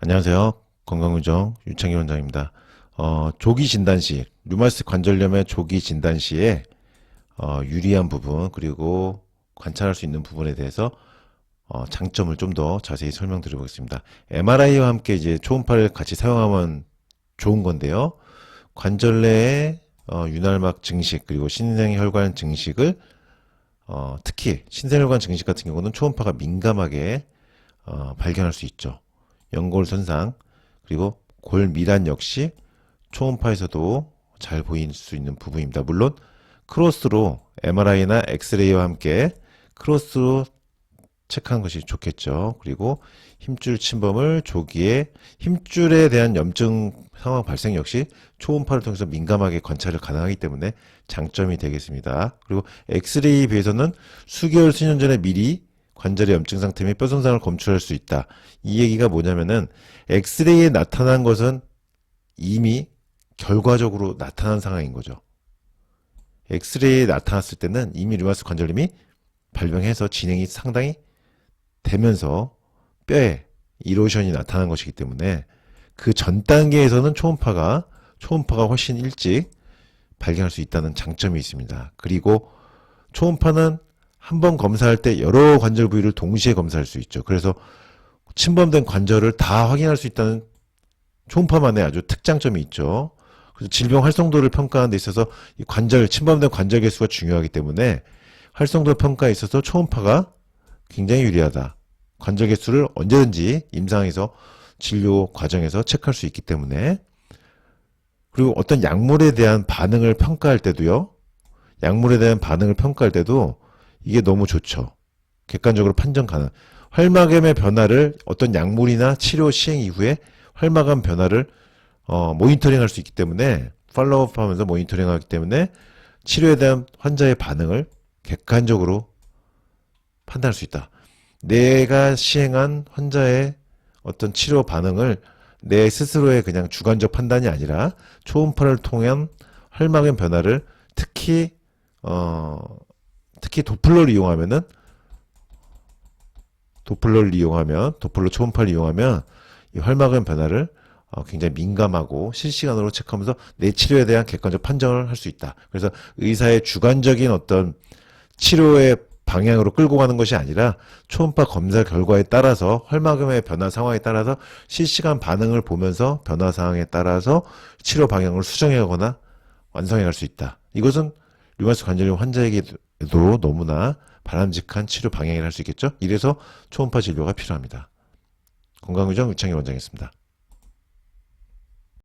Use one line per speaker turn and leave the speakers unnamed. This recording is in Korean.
안녕하세요. 건강의정 유창희 원장입니다. 어, 조기 진단 시, 류마티스 관절염의 조기 진단 시에 어, 유리한 부분 그리고 관찰할 수 있는 부분에 대해서 어, 장점을 좀 더 자세히 설명드려보겠습니다. MRI와 함께 이제 초음파를 같이 사용하면 좋은 건데요. 관절 내의 어, 윤활막 증식 그리고 신생혈관 증식을 어, 특히 신생혈관 증식 같은 경우는 초음파가 민감하게 어, 발견할 수 있죠. 연골 손상 그리고 골 미란 역시 초음파에서도 잘 보일 수 있는 부분입니다. 물론 크로스로 MRI나 엑스레이와 함께 크로스로 체크하는 것이 좋겠죠. 그리고 힘줄 침범을 조기에 힘줄에 대한 염증 상황 발생 역시 초음파를 통해서 민감하게 관찰을 가능하기 때문에 장점이 되겠습니다. 그리고 엑스레이에 비해서는 수개월, 수년 전에 미리 관절의 염증 상태 및 뼈 손상을 검출할 수 있다. 이 얘기가 뭐냐면은 엑스레이에 나타난 것은 이미 결과적으로 나타난 상황인 거죠. 엑스레이에 나타났을 때는 이미 류마스 관절염이 발병해서 진행이 상당히 되면서 뼈에 이로션이 나타난 것이기 때문에 그 전 단계에서는 초음파가 초음파가 훨씬 일찍 발견할 수 있다는 장점이 있습니다. 그리고 초음파는 한 번 검사할 때 여러 관절 부위를 동시에 검사할 수 있죠. 그래서 침범된 관절을 다 확인할 수 있다는 초음파만의 아주 특장점이 있죠. 그래서 질병 활성도를 평가하는 데 있어서 이 관절 침범된 관절 개수가 중요하기 때문에 활성도 평가에 있어서 초음파가 굉장히 유리하다. 관절 개수를 언제든지 임상에서 진료 과정에서 체크할 수 있기 때문에 그리고 어떤 약물에 대한 반응을 평가할 때도요. 약물에 대한 반응을 평가할 때도 이게 너무 좋죠. 객관적으로 판정 가능. 활막염의 변화를 어떤 약물이나 치료 시행 이후에 활막암 변화를 어, 모니터링 할 수 있기 때문에 팔로우업 하면서 모니터링 하기 때문에 치료에 대한 환자의 반응을 객관적으로 판단할 수 있다. 내가 시행한 환자의 어떤 치료 반응을 내 스스로의 그냥 주관적 판단이 아니라 초음파를 통한 활막의 변화를 특히 어 특히 도플러를 이용하면은 도플러를 이용하면 도플러 초음파를 이용하면 이 활막의 변화를 어, 굉장히 민감하고 실시간으로 체크하면서 내 치료에 대한 객관적 판정을 할 수 있다. 그래서 의사의 주관적인 어떤 치료의 방향으로 끌고 가는 것이 아니라 초음파 검사 결과에 따라서 활막염의 변화 상황에 따라서 실시간 반응을 보면서 변화 상황에 따라서 치료 방향을 수정해 가거나 완성해 갈 수 있다. 이것은 류마티스 관절염 환자에게 도 너무나 바람직한 치료 방향이라 할 수 있겠죠. 이래서 초음파 진료가 필요합니다. 건강의정 유창희 원장이었습니다.